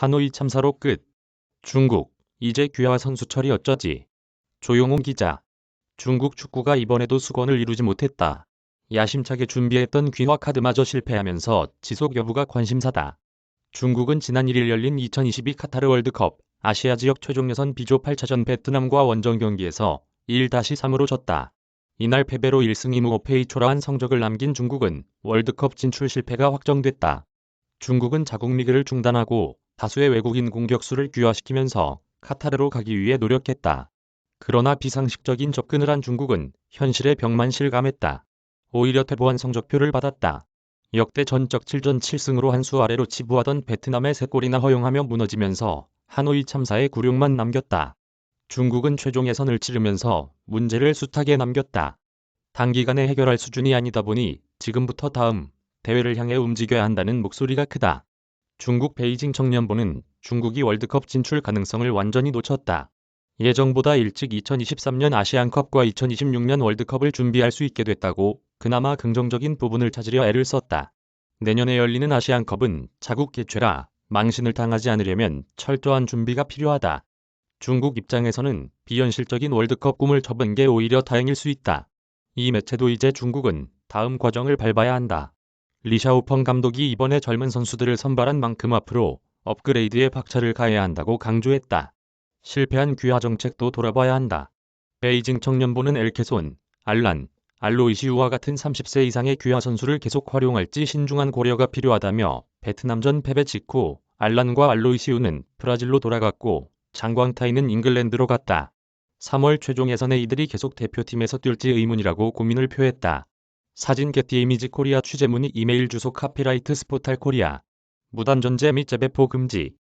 하노이 참사로 끝. 중국, 이제 귀화 선수철이 어쩌지? 조용홍 기자. 중국 축구가 이번에도 수건을 이루지 못했다. 야심차게 준비했던 귀화 카드마저 실패하면서 지속 여부가 관심사다. 중국은 지난 1일 열린 2022 카타르 월드컵 아시아 지역 최종 예선 B조 8차전 베트남과 원정 경기에서 1-3으로 졌다. 이날 패배로 1승 2무 5패의 초라한 성적을 남긴 중국은 월드컵 진출 실패가 확정됐다. 중국은 자국 리그를 중단하고 다수의 외국인 공격수를 귀화시키면서 카타르로 가기 위해 노력했다. 그러나 비상식적인 접근을 한 중국은 현실에 벽만 실감했다. 오히려 퇴보한 성적표를 받았다. 역대 전적 7전 7승으로 한 수 아래로 치부하던 베트남의 3골이나 허용하며 무너지면서 하노이 참사의 굴욕만 남겼다. 중국은 최종 예선을 치르면서 문제를 숱하게 남겼다. 단기간에 해결할 수준이 아니다 보니 지금부터 다음 대회를 향해 움직여야 한다는 목소리가 크다. 중국 베이징 청년부는 중국이 월드컵 진출 가능성을 완전히 놓쳤다. 예정보다 일찍 2023년 아시안컵과 2026년 월드컵을 준비할 수 있게 됐다고 그나마 긍정적인 부분을 찾으려 애를 썼다. 내년에 열리는 아시안컵은 자국 개최라 망신을 당하지 않으려면 철저한 준비가 필요하다. 중국 입장에서는 비현실적인 월드컵 꿈을 접은 게 오히려 다행일 수 있다. 이 매체도 이제 중국은 다음 과정을 밟아야 한다. 리샤오펑 감독이 이번에 젊은 선수들을 선발한 만큼 앞으로 업그레이드에 박차를 가해야 한다고 강조했다. 실패한 귀화 정책도 돌아봐야 한다. 베이징 청년부는 엘케손, 알란, 알로이시우와 같은 30세 이상의 귀화 선수를 계속 활용할지 신중한 고려가 필요하다며 베트남전 패배 직후 알란과 알로이시우는 브라질로 돌아갔고 장광타이는 잉글랜드로 갔다. 3월 최종 예선에 이들이 계속 대표팀에서 뛸지 의문이라고 고민을 표했다. 사진 게티 이미지 코리아 취재 문의 이메일 주소 카피라이트 스포탈 코리아. 무단 전제 및 재배포 금지